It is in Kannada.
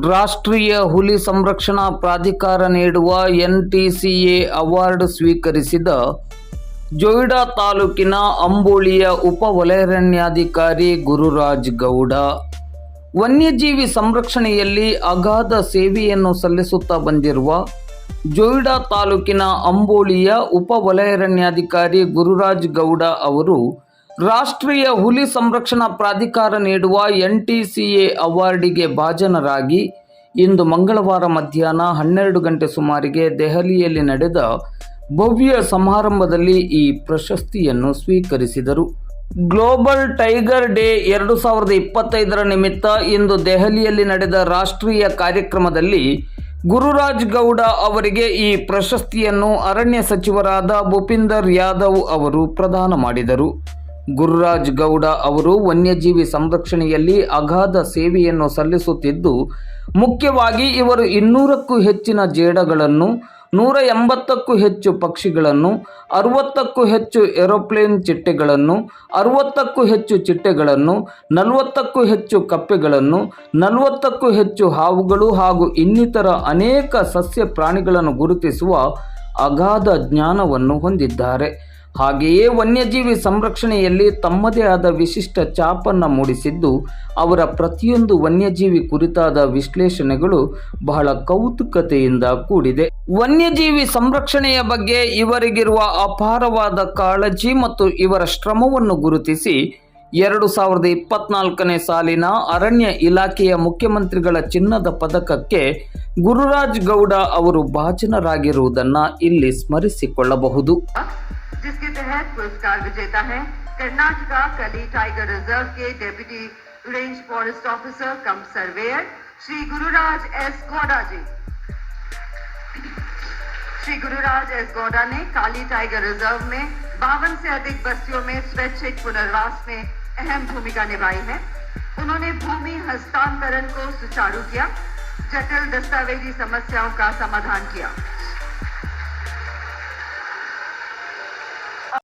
ರಾಷ್ಟ್ರೀಯ ಹುಲಿ ಸಂರಕ್ಷಣಾ ಪ್ರಾಧಿಕಾರ ನೀಡುವ ಎನ್ಟಿಸಿಎ ಅವಾರ್ಡ್ ಸ್ವೀಕರಿಸಿದ ಜೊಯ್ಡಾ ತಾಲೂಕಿನ ಅಂಬೋಳಿಯ ಉಪ ವಲಯಾರಣ್ಯಾಧಿಕಾರಿ ಗುರುರಾಜ್ ಗೌಡ. ವನ್ಯಜೀವಿ ಸಂರಕ್ಷಣೆಯಲ್ಲಿ ಅಗಾಧ ಸೇವೆಯನ್ನು ಸಲ್ಲಿಸುತ್ತಾ ಬಂದಿರುವ ಜೊಯ್ಡಾ ತಾಲೂಕಿನ ಅಂಬೋಳಿಯ ಉಪ ವಲಯಾರಣ್ಯಾಧಿಕಾರಿ ಗುರುರಾಜ್ ಗೌಡ ಅವರು ರಾಷ್ಟ್ರೀಯ ಹುಲಿ ಸಂರಕ್ಷಣಾ ಪ್ರಾಧಿಕಾರ ನೀಡುವ ಎನ್ ಟಿ ಸಿ ಎ ಅವಾರ್ಡಿಗೆ ಭಾಜನರಾಗಿ ಇಂದು ಮಂಗಳವಾರ ಮಧ್ಯಾಹ್ನ ಹನ್ನೆರಡು ಗಂಟೆ ಸುಮಾರಿಗೆ ದೆಹಲಿಯಲ್ಲಿ ನಡೆದ ಭವ್ಯ ಸಮಾರಂಭದಲ್ಲಿ ಈ ಪ್ರಶಸ್ತಿಯನ್ನು ಸ್ವೀಕರಿಸಿದರು. ಗ್ಲೋಬಲ್ ಟೈಗರ್ ಡೇ ಎರಡು ಸಾವಿರದ ಇಪ್ಪತ್ತೈದರ ನಿಮಿತ್ತ ಇಂದು ದೆಹಲಿಯಲ್ಲಿ ನಡೆದ ರಾಷ್ಟ್ರೀಯ ಕಾರ್ಯಕ್ರಮದಲ್ಲಿ ಗುರುರಾಜ್ ಗೌಡ ಅವರಿಗೆ ಈ ಪ್ರಶಸ್ತಿಯನ್ನು ಅರಣ್ಯ ಸಚಿವರಾದ ಭೂಪಿಂದರ್ ಯಾದವ್ ಅವರು ಪ್ರದಾನ ಮಾಡಿದರು. ಗುರುರಾಜ್ ಗೌಡ ಅವರು ವನ್ಯಜೀವಿ ಸಂರಕ್ಷಣೆಯಲ್ಲಿ ಅಗಾಧ ಸೇವೆಯನ್ನು ಸಲ್ಲಿಸುತ್ತಿದ್ದು, ಮುಖ್ಯವಾಗಿ ಇವರು ಇನ್ನೂರಕ್ಕೂ ಹೆಚ್ಚಿನ ಜೇಡಗಳನ್ನು, ನೂರ ಎಂಬತ್ತಕ್ಕೂ ಹೆಚ್ಚು ಪಕ್ಷಿಗಳನ್ನು, ಅರವತ್ತಕ್ಕೂ ಹೆಚ್ಚು ಏರೋಪ್ಲೇನ್ ಚಿಟ್ಟೆಗಳನ್ನು, ಅರುವತ್ತಕ್ಕೂ ಹೆಚ್ಚು ಚಿಟ್ಟೆಗಳನ್ನು, ನಲವತ್ತಕ್ಕೂ ಹೆಚ್ಚು ಕಪ್ಪೆಗಳನ್ನು, ನಲವತ್ತಕ್ಕೂ ಹೆಚ್ಚು ಹಾವುಗಳು ಹಾಗೂ ಇನ್ನಿತರ ಅನೇಕ ಸಸ್ಯ ಪ್ರಾಣಿಗಳನ್ನು ಗುರುತಿಸುವ ಅಗಾಧ ಜ್ಞಾನವನ್ನು ಹೊಂದಿದ್ದಾರೆ. ಹಾಗೆಯೇ ವನ್ಯಜೀವಿ ಸಂರಕ್ಷಣೆಯಲ್ಲಿ ತಮ್ಮದೇ ಆದ ವಿಶಿಷ್ಟ ಛಾಪನ್ನು ಮೂಡಿಸಿದ್ದು, ಅವರ ಪ್ರತಿಯೊಂದು ವನ್ಯಜೀವಿ ಕುರಿತಾದ ವಿಶ್ಲೇಷಣೆಗಳು ಬಹಳ ಕೌತುಕತೆಯಿಂದ ಕೂಡಿದೆ. ವನ್ಯಜೀವಿ ಸಂರಕ್ಷಣೆಯ ಬಗ್ಗೆ ಇವರಿಗಿರುವ ಅಪಾರವಾದ ಕಾಳಜಿ ಮತ್ತು ಇವರ ಶ್ರಮವನ್ನು ಗುರುತಿಸಿ, ಎರಡು ಸಾವಿರದ ಇಪ್ಪತ್ನಾಲ್ಕನೇ ಸಾಲಿನ ಅರಣ್ಯ ಇಲಾಖೆಯ ಮುಖ್ಯಮಂತ್ರಿಗಳ ಚಿನ್ನದ ಪದಕಕ್ಕೆ ಗುರುರಾಜ್ ಗೌಡ ಅವರು ಭಾಜನರಾಗಿರುವುದನ್ನು ಇಲ್ಲಿ ಸ್ಮರಿಸಿಕೊಳ್ಳಬಹುದು. तहत पुरस्कार विजेता है। कर्नाटका कली टाइगर रिज़र्व के deputy range forest officer cum surveyor, Shri Gururaj S Gowda ji. Shri Gururaj S Gowda ने काली टाइगर रिज़र्व में बावन से अधिक बस्तियों में स्वैच्छिक पुनर्वास में अहम भूमिका निभाई है। उन्होंने भूमि हस्तांतरण को सुचारू किया, जटिल दस्तावेजी समस्याओं का समाधान किया।